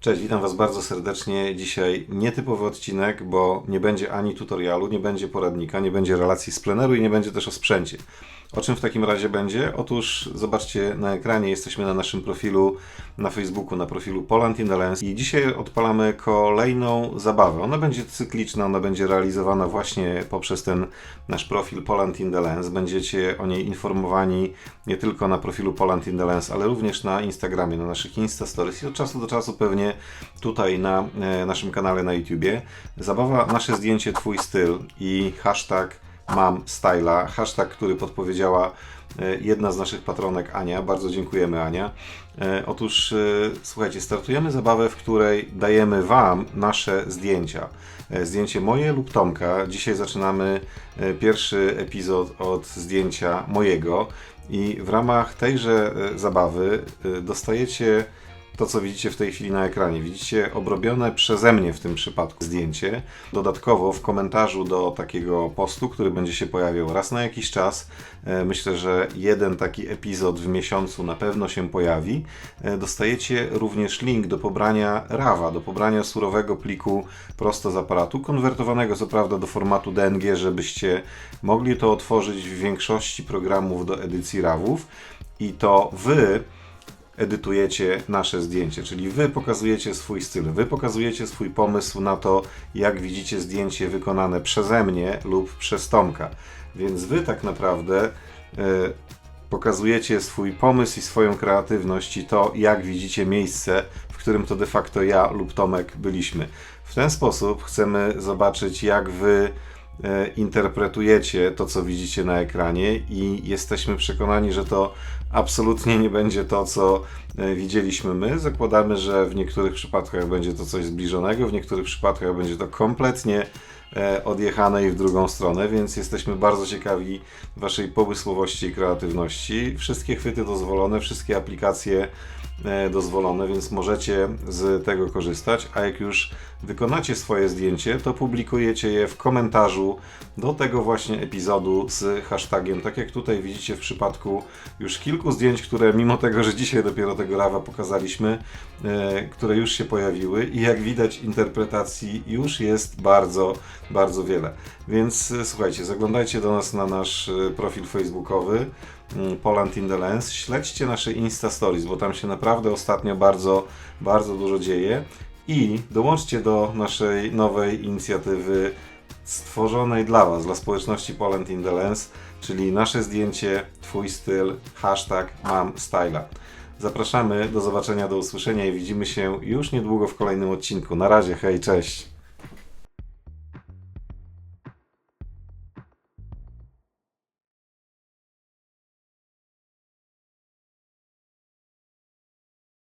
Cześć, witam Was bardzo serdecznie. Dzisiaj nietypowy odcinek, bo nie będzie ani tutorialu, nie będzie poradnika, nie będzie relacji z pleneru i nie będzie też o sprzęcie. O czym w takim razie będzie? Otóż zobaczcie na ekranie, jesteśmy na naszym profilu na Facebooku, na profilu Poland in the Lens i dzisiaj odpalamy kolejną zabawę. Ona będzie cykliczna, ona będzie realizowana właśnie poprzez ten nasz profil Poland in the Lens. Będziecie o niej informowani nie tylko na profilu Poland in the Lens, ale również na Instagramie, na naszych Insta Stories i od czasu do czasu pewnie tutaj na e, naszym kanale na YouTubie. Zabawa Nasze Zdjęcie, Twój Styl i hashtag mam styla, hashtag, który podpowiedziała e, jedna z naszych patronek Ania. Bardzo dziękujemy Ania. E, Otóż słuchajcie, startujemy zabawę, w której dajemy Wam nasze zdjęcia. Zdjęcie moje lub Tomka. Dzisiaj zaczynamy pierwszy epizod od zdjęcia mojego i w ramach tejże zabawy dostajecie to, co widzicie w tej chwili na ekranie. Widzicie obrobione przeze mnie w tym przypadku zdjęcie. Dodatkowo w komentarzu do takiego postu, który będzie się pojawiał raz na jakiś czas, e, myślę, że jeden taki epizod w miesiącu na pewno się pojawi, e, dostajecie również link do pobrania RAWa, do pobrania surowego pliku prosto z aparatu, konwertowanego co prawda do formatu DNG, żebyście mogli to otworzyć w większości programów do edycji RAWów i to wy edytujecie nasze zdjęcie, czyli wy pokazujecie swój styl, wy pokazujecie swój pomysł na to, jak widzicie zdjęcie wykonane przeze mnie lub przez Tomka. Więc wy tak naprawdę e, pokazujecie swój pomysł i swoją kreatywność i to, jak widzicie miejsce, w którym to de facto ja lub Tomek byliśmy. W ten sposób chcemy zobaczyć, jak wy interpretujecie to, co widzicie na ekranie, i jesteśmy przekonani, że to absolutnie nie będzie to, co e, widzieliśmy my. Zakładamy, że w niektórych przypadkach będzie to coś zbliżonego, w niektórych przypadkach będzie to kompletnie e, odjechane i w drugą stronę, więc jesteśmy bardzo ciekawi Waszej pomysłowości i kreatywności. Wszystkie chwyty dozwolone, wszystkie aplikacje e, dozwolone, więc możecie z tego korzystać, a jak już wykonacie swoje zdjęcie, to publikujecie je w komentarzu do tego właśnie epizodu z hashtagiem, tak jak tutaj widzicie w przypadku już kilku zdjęć, które mimo tego, że dzisiaj dopiero tego rawa pokazaliśmy, e, które już się pojawiły. I jak widać interpretacji już jest bardzo, bardzo wiele. Więc e, słuchajcie, zaglądajcie do nas na nasz e, profil facebookowy mm, Poland in the Lens. Śledźcie nasze Insta Stories, bo tam się naprawdę ostatnio bardzo, bardzo dużo dzieje. I dołączcie do naszej nowej inicjatywy stworzonej dla Was, dla społeczności Poland in the Lens, czyli nasze zdjęcie, Twój styl, hashtag mam styla. Zapraszamy, do zobaczenia, do usłyszenia i widzimy się już niedługo w kolejnym odcinku. Na razie, hej, cześć!